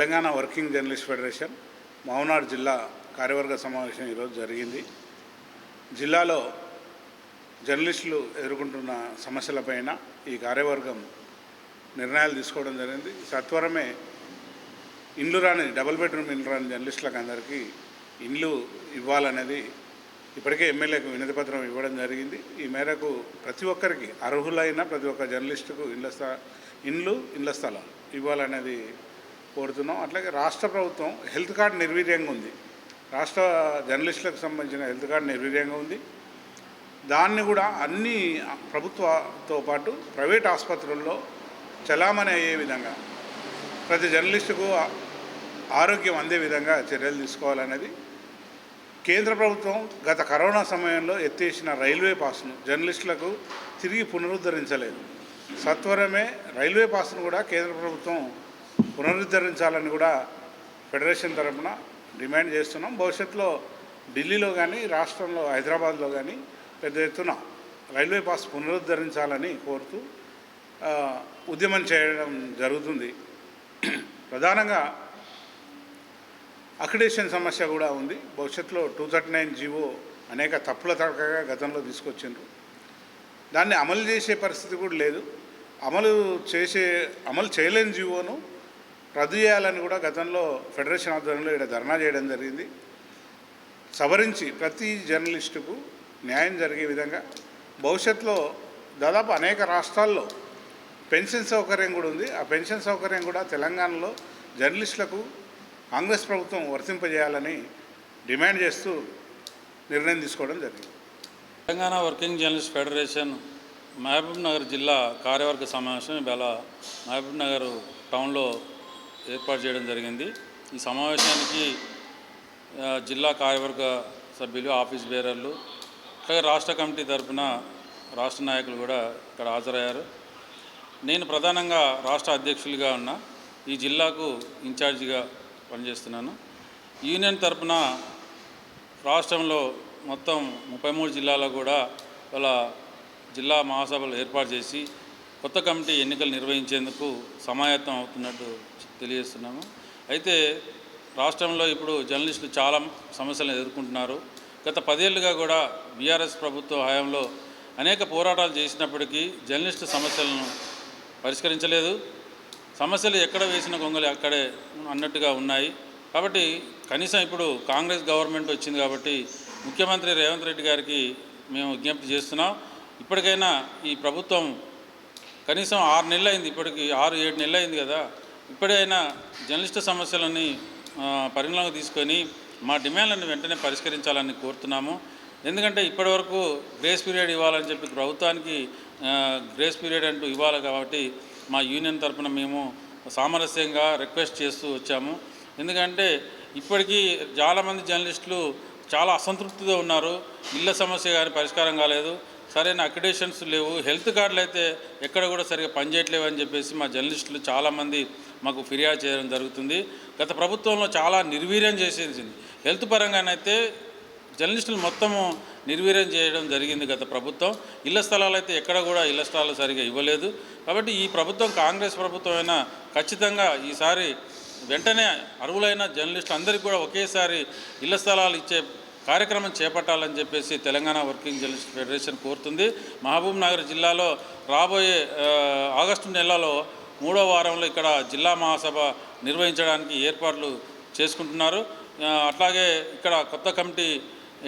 Telangana working journalist federation మౌనాడు జిల్లా కార్యవర్గ సమావేశం ఈరోజు జరిగింది. జిల్లాలో జర్నలిస్టులు ఎదుర్కొంటున్న సమస్యలపైన ఈ కార్యవర్గం నిర్ణయాలు తీసుకోవడం జరిగింది. సత్వరమే ఇండ్లు రాని డబుల్ బెడ్రూమ్ ఇండ్లు రాని జర్నలిస్టులకు అందరికీ ఇండ్లు ఇవ్వాలనేది ఇప్పటికే ఎమ్మెల్యేకు వినతి పత్రం ఇవ్వడం జరిగింది. ఈ మేరకు ప్రతి ఒక్కరికి అర్హులైన ప్రతి ఒక్క జర్నలిస్టుకు ఇండ్ల స్థ ఇండ్లు ఇండ్ల స్థలాలు ఇవ్వాలనేది కోరుతున్నాం. అట్లాగే రాష్ట్ర ప్రభుత్వం హెల్త్ కార్డు నిర్వీర్యంగా ఉంది. రాష్ట్ర జర్నలిస్టులకు సంబంధించిన హెల్త్ కార్డు నిర్వీర్యంగా ఉంది. దాన్ని కూడా అన్ని ప్రభుత్వంతో పాటు ప్రైవేట్ ఆసుపత్రుల్లో చలామణి అయ్యే విధంగా ప్రతి జర్నలిస్టుకు ఆరోగ్యం అందే విధంగా చర్యలు తీసుకోవాలనేది కేంద్ర ప్రభుత్వం గత కరోనా సమయంలో ఎత్తేసిన రైల్వే పాస్ను జర్నలిస్టులకు తిరిగి పునరుద్ధరించలేదు. సత్వరమే రైల్వే పాస్ను కూడా కేంద్ర ప్రభుత్వం పునరుద్ధరించాలని కూడా ఫెడరేషన్ తరపున డిమాండ్ చేస్తున్నాం. భవిష్యత్తులో ఢిల్లీలో కానీ రాష్ట్రంలో హైదరాబాద్లో కానీ పెద్ద ఎత్తున రైల్వే పాస్ పునరుద్ధరించాలని కోరుతూ ఉద్యమం చేయడం జరుగుతుంది. ప్రధానంగా అక్రిడేషన్ సమస్య కూడా ఉంది. భవిష్యత్తులో టూ థర్టీ నైన్ జీవో అనేక తప్పుల తడకగా గతంలో తీసుకొచ్చిండ్రు. దాన్ని అమలు చేసే పరిస్థితి కూడా లేదు. అమలు చేసే అమలు చేయలేని జీవోను రద్దు చేయాలని కూడా గతంలో ఫెడరేషన్ ఆధ్వర్యంలో ఇక్కడ ధర్నా చేయడం జరిగింది. సవరించి ప్రతి జర్నలిస్టుకు న్యాయం జరిగే విధంగా భవిష్యత్తులో దాదాపు అనేక రాష్ట్రాల్లో పెన్షన్ సౌకర్యం కూడా ఉంది. ఆ పెన్షన్ సౌకర్యం కూడా తెలంగాణలో జర్నలిస్టులకు కాంగ్రెస్ ప్రభుత్వం వర్తింపజేయాలని డిమాండ్ చేస్తూ నిర్ణయం తీసుకోవడం జరిగింది. Telangana working journalist federation Mahbubnagar జిల్లా కార్యవర్గ సమావేశం ఇవాళ మహబూబ్ నగర్ టౌన్లో ఏర్పాటు చేయడం జరిగింది. ఈ సమావేశానికి జిల్లా కార్యవర్గ సభ్యులు ఆఫీస్ బేరర్లు అలాగే రాష్ట్ర కమిటీ తరఫున రాష్ట్ర నాయకులు కూడా ఇక్కడ హాజరయ్యారు. నేను ప్రధానంగా రాష్ట్ర అధ్యక్షులుగా ఉన్న ఈ జిల్లాకు ఇన్ఛార్జిగా పనిచేస్తున్నాను. యూనియన్ తరఫున రాష్ట్రంలో మొత్తం ముప్పై మూడు జిల్లాలో కూడా వాళ్ళ జిల్లా మహాసభలు ఏర్పాటు చేసి కొత్త కమిటీ ఎన్నికలు నిర్వహించేందుకు సమాయత్తం అవుతున్నట్టు తెలియజేస్తున్నాము. అయితే రాష్ట్రంలో ఇప్పుడు జర్నలిస్టులు చాలా సమస్యలను ఎదుర్కొంటున్నారు. గత పదేళ్ళుగా కూడా బీఆర్ఎస్ ప్రభుత్వ హయాంలో అనేక పోరాటాలు చేసినప్పటికీ జర్నలిస్టు సమస్యలను పరిష్కరించలేదు. సమస్యలు ఎక్కడ వేసిన గొంగలి అక్కడే అన్నట్టుగా ఉన్నాయి. కాబట్టి కనీసం ఇప్పుడు కాంగ్రెస్ గవర్నమెంట్ వచ్చింది కాబట్టి ముఖ్యమంత్రి రేవంత్ రెడ్డి గారికి మేము విజ్ఞప్తి చేస్తున్నాం. ఇప్పటికైనా ఈ ప్రభుత్వం కనీసం ఆరు నెలలు అయింది ఇప్పటికి ఆరు ఏడు నెలలు అయింది కదా ఇప్పుడైనా జర్నలిస్టు సమస్యలని పరిగణలోకి తీసుకొని మా డిమాండ్లను వెంటనే పరిష్కరించాలని కోరుతున్నాము. ఎందుకంటే ఇప్పటివరకు గ్రేస్ పీరియడ్ ఇవ్వాలని చెప్పి ప్రభుత్వానికి గ్రేస్ పీరియడ్ అంటూ ఇవ్వాలి కాబట్టి మా యూనియన్ తరఫున మేము సామరస్యంగా రిక్వెస్ట్ చేస్తూ వచ్చాము. ఎందుకంటే ఇప్పటికీ చాలామంది జర్నలిస్టులు చాలా అసంతృప్తితో ఉన్నారు. ఇళ్ళ సమస్య కానీ పరిష్కారం కాలేదు. సరైన అక్రిడేషన్స్ లేవు. హెల్త్ కార్డులు అయితే ఎక్కడ కూడా సరిగా పనిచేయట్లేవు అని చెప్పేసి మా జర్నలిస్టులు చాలామంది మాకు ఫిర్యాదు చేయడం జరుగుతుంది. గత ప్రభుత్వంలో చాలా నిర్వీర్యం చేసేసింది హెల్త్ పరంగానైతే జర్నలిస్టులు మొత్తము నిర్వీర్యం చేయడం జరిగింది గత ప్రభుత్వం. ఇళ్ళ స్థలాలు అయితే ఎక్కడ కూడా ఇళ్ళ స్థలాలు సరిగా ఇవ్వలేదు. కాబట్టి ఈ ప్రభుత్వం కాంగ్రెస్ ప్రభుత్వం అయినా ఖచ్చితంగా ఈసారి వెంటనే అర్హులైన జర్నలిస్టులు అందరికీ కూడా ఒకేసారి ఇళ్ళ స్థలాలు ఇచ్చే కార్యక్రమం చేపట్టాలని చెప్పేసి తెలంగాణ వర్కింగ్ జర్నలిస్ట్ ఫెడరేషన్ కోరుతుంది. మహబూబ్ నగర్ జిల్లాలో రాబోయే ఆగస్టు నెలలో మూడో వారంలో ఇక్కడ జిల్లా మహాసభ నిర్వహించడానికి ఏర్పాట్లు చేసుకుంటున్నారు. అట్లాగే ఇక్కడ కొత్త కమిటీ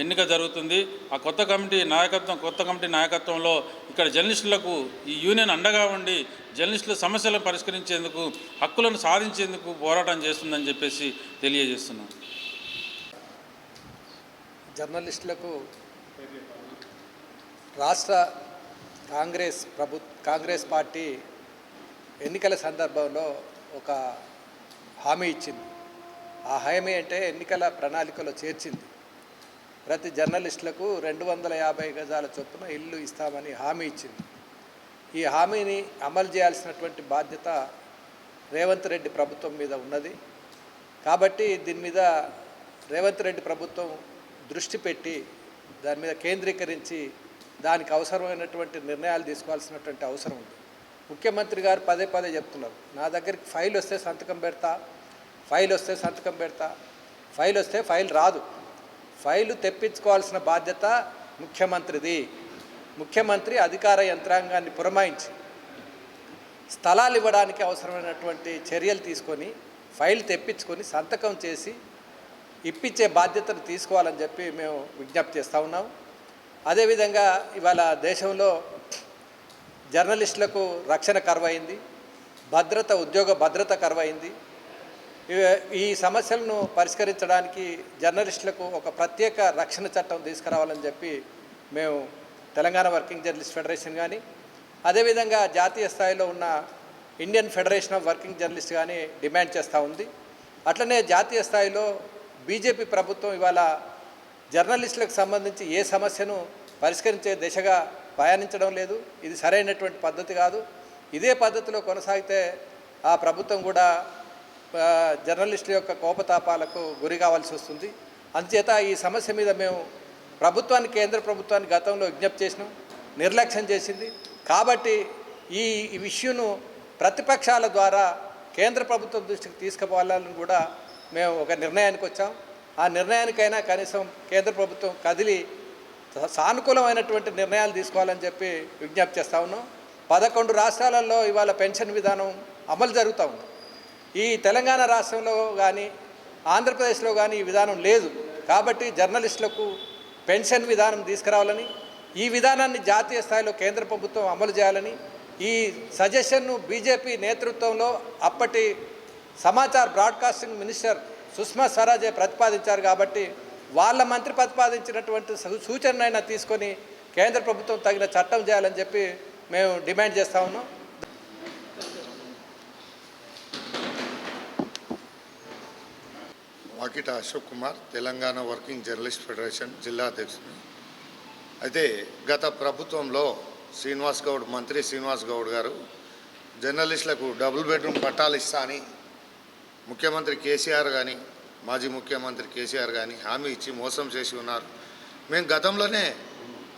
ఎన్నిక జరుగుతుంది. ఆ కొత్త కమిటీ నాయకత్వం కొత్త కమిటీ నాయకత్వంలో ఇక్కడ జర్నలిస్టులకు ఈ యూనియన్ అండగా ఉండి జర్నలిస్టుల సమస్యలను పరిష్కరించేందుకు హక్కులను సాధించేందుకు పోరాటం చేస్తుందని చెప్పేసి తెలియజేస్తున్నాను జర్నలిస్టులకు రాష్ట్ర కాంగ్రెస్ ప్రభు కాంగ్రెస్ పార్టీ ఎన్నికల సందర్భంలో ఒక హామీ ఇచ్చింది. ఆ హామీ అంటే ఎన్నికల ప్రణాళికలో చేర్చింది. ప్రతి జర్నలిస్టులకు రెండు వందల యాభై గజాల చొప్పున ఇల్లు ఇస్తామని హామీ ఇచ్చింది. ఈ హామీని అమలు చేయాల్సినటువంటి బాధ్యత రేవంత్ రెడ్డి ప్రభుత్వం మీద ఉన్నది. కాబట్టి దీని మీద రేవంత్ రెడ్డి ప్రభుత్వం దృష్టి పెట్టి దాని మీద కేంద్రీకరించి దానికి అవసరమైనటువంటి నిర్ణయాలు తీసుకోవాల్సినటువంటి అవసరం ఉంది. ముఖ్యమంత్రి గారు పదే పదే చెప్తున్నారు నా దగ్గరికి ఫైల్ వస్తే సంతకం పెడతా ఫైల్ వస్తే సంతకం పెడతా ఫైల్ వస్తే ఫైల్ రాదు. ఫైలు తెప్పించుకోవాల్సిన బాధ్యత ముఖ్యమంత్రిది. ముఖ్యమంత్రి అధికార యంత్రాంగాన్ని పురమాయించి స్థలాలు ఇవ్వడానికి అవసరమైనటువంటి చర్యలు తీసుకొని ఫైల్ తెప్పించుకొని సంతకం చేసి ఇప్పించే బాధ్యతను తీసుకోవాలని చెప్పి మేము విజ్ఞప్తి చేస్తూ ఉన్నాం. అదేవిధంగా ఇవాళ దేశంలో జర్నలిస్టులకు రక్షణ కరువైంది. భద్రత ఉద్యోగ భద్రత కరువైంది. ఈ సమస్యలను పరిష్కరించడానికి జర్నలిస్టులకు ఒక ప్రత్యేక రక్షణ చట్టం తీసుకురావాలని చెప్పి మేము తెలంగాణ వర్కింగ్ జర్నలిస్ట్ ఫెడరేషన్ కానీ అదేవిధంగా జాతీయ స్థాయిలో ఉన్న Indian federation of working journalist కానీ డిమాండ్ చేస్తూ ఉంది. అట్లనే జాతీయ స్థాయిలో బీజేపీ ప్రభుత్వం ఇవాళ జర్నలిస్టులకు సంబంధించి ఏ సమస్యను పరిష్కరించే దిశగా ప్రయాణించడం లేదు. ఇది సరైనటువంటి పద్ధతి కాదు. ఇదే పద్ధతిలో కొనసాగితే ఆ ప్రభుత్వం కూడా జర్నలిస్టుల యొక్క కోపతాపాలకు గురి కావాల్సి వస్తుంది. అందుచేత ఈ సమస్య మీద మేము ప్రభుత్వాన్ని కేంద్ర ప్రభుత్వాన్ని గతంలో విజ్ఞప్తి చేసినాం నిర్లక్ష్యం చేసింది. కాబట్టి ఈ ఈ ఇష్యూను ప్రతిపక్షాల ద్వారా కేంద్ర ప్రభుత్వం దృష్టికి తీసుకుపోవాలని కూడా మేము ఒక నిర్ణయానికి వచ్చాం. ఆ నిర్ణయానికైనా కనీసం కేంద్ర ప్రభుత్వం కదిలి సానుకూలమైనటువంటి నిర్ణయాలు తీసుకోవాలని చెప్పి విజ్ఞప్తి చేస్తా ఉన్నాం. పదకొండు రాష్ట్రాలలో ఇవాళ పెన్షన్ విధానం అమలు జరుగుతూ ఉంది. ఈ తెలంగాణ రాష్ట్రంలో కానీ ఆంధ్రప్రదేశ్లో కానీ ఈ విధానం లేదు. కాబట్టి జర్నలిస్టులకు పెన్షన్ విధానం తీసుకురావాలని ఈ విధానాన్ని జాతీయ స్థాయిలో కేంద్ర ప్రభుత్వం అమలు చేయాలని ఈ సజెషన్ను బీజేపీ నేతృత్వంలో అప్పటి సమాచార బ్రాడ్కాస్టింగ్ మినిస్టర్ సుష్మా స్వరాజే ప్రతిపాదించారు కాబట్టి వాళ్ళ మంత్రి ప్రతిపాదించినటువంటి సూచనైనా తీసుకొని కేంద్ర ప్రభుత్వం తగిన చట్టం చేయాలని చెప్పి మేము డిమాండ్ చేస్తా ఉన్నాం. Vakita Ashok Kumar Telangana working journalist federation జిల్లా అధ్యక్షుడు. అయితే గత ప్రభుత్వంలో శ్రీనివాస్ గౌడ్ మంత్రి శ్రీనివాస్ గౌడ్ గారు జర్నలిస్టులకు డబుల్ బెడ్రూమ్ పట్టాలు ఇస్తా అని ముఖ్యమంత్రి కేసీఆర్ కానీ మాజీ ముఖ్యమంత్రి కేసీఆర్ కానీ హామీ ఇచ్చి మోసం చేసి ఉన్నారు. మేము గతంలోనే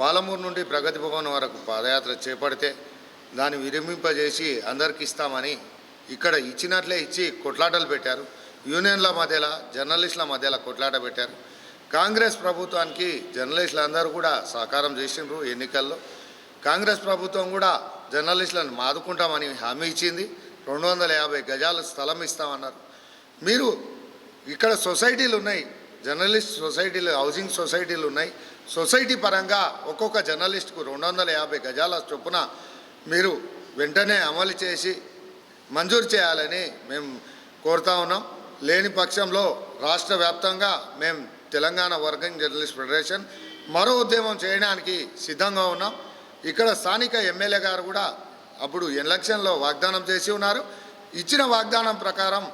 పాలమూరు నుండి ప్రగతి భవన్ వరకు పాదయాత్ర చేపడితే దాన్ని విరమింపజేసి అందరికి ఇస్తామని ఇక్కడ ఇచ్చినట్లే ఇచ్చి కొట్లాటలు పెట్టారు. యూనియన్ల మధ్యలో జర్నలిస్టుల మధ్యలో కొట్లాట పెట్టారు. కాంగ్రెస్ ప్రభుత్వానికి జర్నలిస్టులు అందరూ కూడా సహకారం చేసిండ్రు ఎన్నికల్లో. కాంగ్రెస్ ప్రభుత్వం కూడా జర్నలిస్టులను మాదుకుంటామని హామీ ఇచ్చింది. రెండు వందల యాభై గజాల స్థలం ఇస్తామన్నారు. మీరు ఇక్కడ సొసైటీలు ఉన్నాయి జర్నలిస్ట్ సొసైటీలు హౌసింగ్ సొసైటీలు ఉన్నాయి. సొసైటీ పరంగా ఒక్కొక్క జర్నలిస్ట్కు రెండు వందల యాభై గజాల చొప్పున మీరు వెంటనే అమలు చేసి మంజూరు చేయాలని మేము కోరుతా ఉన్నాం. లేని పక్షంలో రాష్ట్ర వ్యాప్తంగా మేము తెలంగాణ వర్కింగ్ జర్నలిస్ట్ ఫెడరేషన్ మరో ఉద్యమం చేయడానికి సిద్ధంగా ఉన్నాం. ఇక్కడ స్థానిక ఎమ్మెల్యే గారు కూడా అప్పుడు ఎలక్షన్లో వాగ్దానం చేసి ఉన్నారు. ఇచ్చిన వాగ్దానం ప్రకారం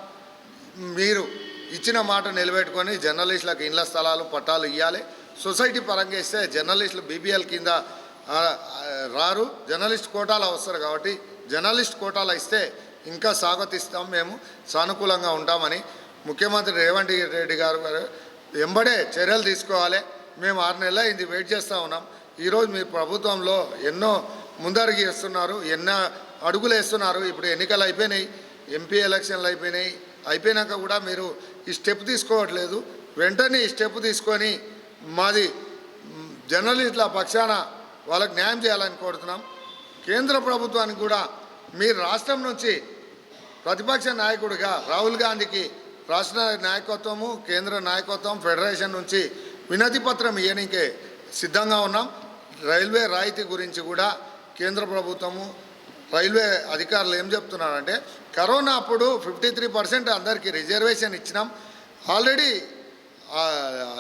మీరు ఇచ్చిన మాట నిలబెట్టుకొని జర్నలిస్టులకు ఇండ్ల స్థలాలు పట్టాలు ఇవ్వాలి సొసైటీ పరంగా ఇస్తే జర్నలిస్టులు బీబీఎల్ కింద రారు. జర్నలిస్ట్ కోటాలు అవసరం కాబట్టి జర్నలిస్ట్ కోటాలు ఇస్తే ఇంకా స్వాగతిస్తాం మేము సానుకూలంగా ఉంటామని. ముఖ్యమంత్రి రేవంత్ రెడ్డి గారు గారు వెంబడే చర్యలు తీసుకోవాలి. మేము ఆరు నెలల ఇది వెయిట్ చేస్తూ ఉన్నాం. ఈరోజు మీ ప్రభుత్వంలో ఎన్నో ముందరికి వేస్తున్నారు ఎన్నో అడుగులు వేస్తున్నారు. ఇప్పుడు ఎన్నికలు అయిపోయినాయి ఎంపీ ఎలక్షన్లు అయిపోయినాయి. అయిపోయినాక కూడా మీరు ఈ స్టెప్ తీసుకోవట్లేదు. వెంటనే ఈ స్టెప్ తీసుకొని మాది జర్నలిస్టుల పక్షాన వాళ్ళకి న్యాయం చేయాలని కోరుతున్నాం. కేంద్ర ప్రభుత్వానికి కూడా మీరు రాష్ట్రం నుంచి ప్రతిపక్ష నాయకుడిగా రాహుల్ గాంధీకి రాష్ట్ర నాయకత్వము కేంద్ర నాయకత్వం ఫెడరేషన్ నుంచి వినతి పత్రం ఇవ్వడానికి సిద్ధంగా ఉన్నాం. రైల్వే రాయితీ గురించి కూడా కేంద్ర ప్రభుత్వము రైల్వే అధికారులు ఏం చెప్తున్నారంటే కరోనా అప్పుడు ఫిఫ్టీ త్రీ పర్సెంట్ అందరికీ రిజర్వేషన్ ఇచ్చినాం. ఆల్రెడీ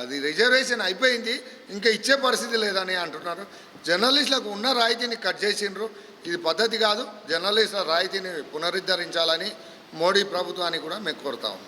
అది రిజర్వేషన్ అయిపోయింది ఇంకా ఇచ్చే పరిస్థితి లేదని అంటున్నారు. జర్నలిస్టులకు ఉన్న రాయితీని కట్ చేసిండ్రు. ఇది పద్ధతి కాదు. జర్నలిస్టుల రాయితీని పునరుద్ధరించాలని మోడీ ప్రభుత్వాన్ని కూడా మేము కోరుతాము